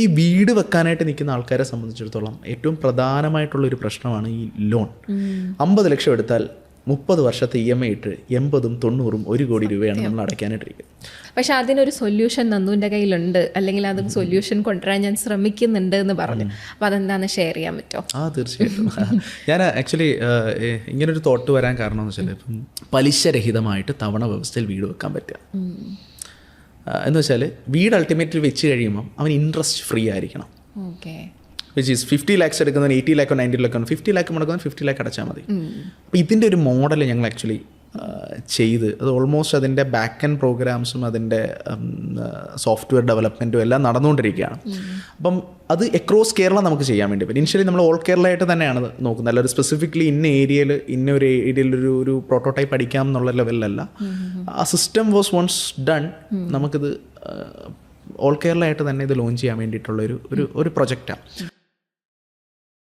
ഈ വീട് വെക്കാനായിട്ട് നിൽക്കുന്ന ആൾക്കാരെ സംബന്ധിച്ചിടത്തോളം ഏറ്റവും പ്രധാനമായിട്ടുള്ള ഒരു പ്രശ്നമാണ് ഈ ലോൺ. അമ്പത് ലക്ഷം എടുത്താൽ മുപ്പത് വർഷത്തെ ഇ എം ഐ ഇട്ട് എൺപതും തൊണ്ണൂറും ഒരു കോടി രൂപയാണ് നമ്മൾ അടയ്ക്കാനായിട്ടിരിക്കുന്നത്. പക്ഷെ അതിനൊരു സൊല്യൂഷൻ നന്ദുവിന്റെ കയ്യിലുണ്ട്. അല്ലെങ്കിൽ അത് സൊല്യൂഷൻ കൊണ്ടുവരാൻ ഞാൻ ശ്രമിക്കുന്നുണ്ട് എന്ന് പറഞ്ഞു. അപ്പോൾ അതെന്താണെന്ന് ഷെയർ ചെയ്യാൻ പറ്റുമോ? ആ തീർച്ചയായിട്ടും. ഞാൻ ആക്ച്വലി ഇങ്ങനൊരു തോട്ട് വരാൻ കാരണം എന്ന് വെച്ചാൽ ഇപ്പം പലിശരഹിതമായിട്ട് തവണ വ്യവസ്ഥയിൽ വീട് വെക്കാൻ പറ്റുക. എന്ന് വെച്ചാൽ വീട് അൾട്ടിമേറ്റ്ലി വെച്ച് കഴിയുമ്പം അവൻ ഇൻട്രസ്റ്റ് ഫ്രീ ആയിരിക്കണം. Okay which is fifty lakhs എടുക്കുന്നവൻ eighty ലാക്കോ നയന്റി ലാക്കോ ഫിഫ്റ്റി ലാക്ക് മുടക്കുന്നവൻ ഫിഫ്റ്റി ലാക്ക് അടച്ചാൽ മതി. അപ്പോൾ ഇതിന്റെ ഒരു മോഡൽ ഞങ്ങൾ ആക്ച്വലി ചെയ്ത്. അത് ഓൾമോസ്റ്റ് അതിന്റെ ബാക്ക് ആൻഡ് പ്രോഗ്രാംസും അതിന്റെ സോഫ്റ്റ്വെയർ ഡെവലപ്മെന്റും എല്ലാം നടന്നുകൊണ്ടിരിക്കുകയാണ്. അപ്പം അത് അക്രോസ് കേരള നമുക്ക് ചെയ്യാൻ വേണ്ടി പറ്റും. ഇനിഷ്യലി നമ്മൾ ഓൾ കേരള ആയിട്ട് തന്നെയാണ് നോക്കുന്നത്. അല്ലാതെ സ്പെസിഫിക്കലി ഇന്ന ഏരിയയിൽ ഇന്ന ഒരു ഏരിയയിൽ ഒരു ഒരു പ്രോട്ടോടൈപ്പ് അടിക്കാം എന്നുള്ള ലെവലിലല്ല ആ സിസ്റ്റം വാസ് വൺസ് ഡൺ നമുക്കിത് ഓൾ കേരള ആയിട്ട് തന്നെ ഇത് ലോഞ്ച് ചെയ്യാൻ വേണ്ടിയിട്ടുള്ള ഒരു ഒരു പ്രൊജക്റ്റാണ്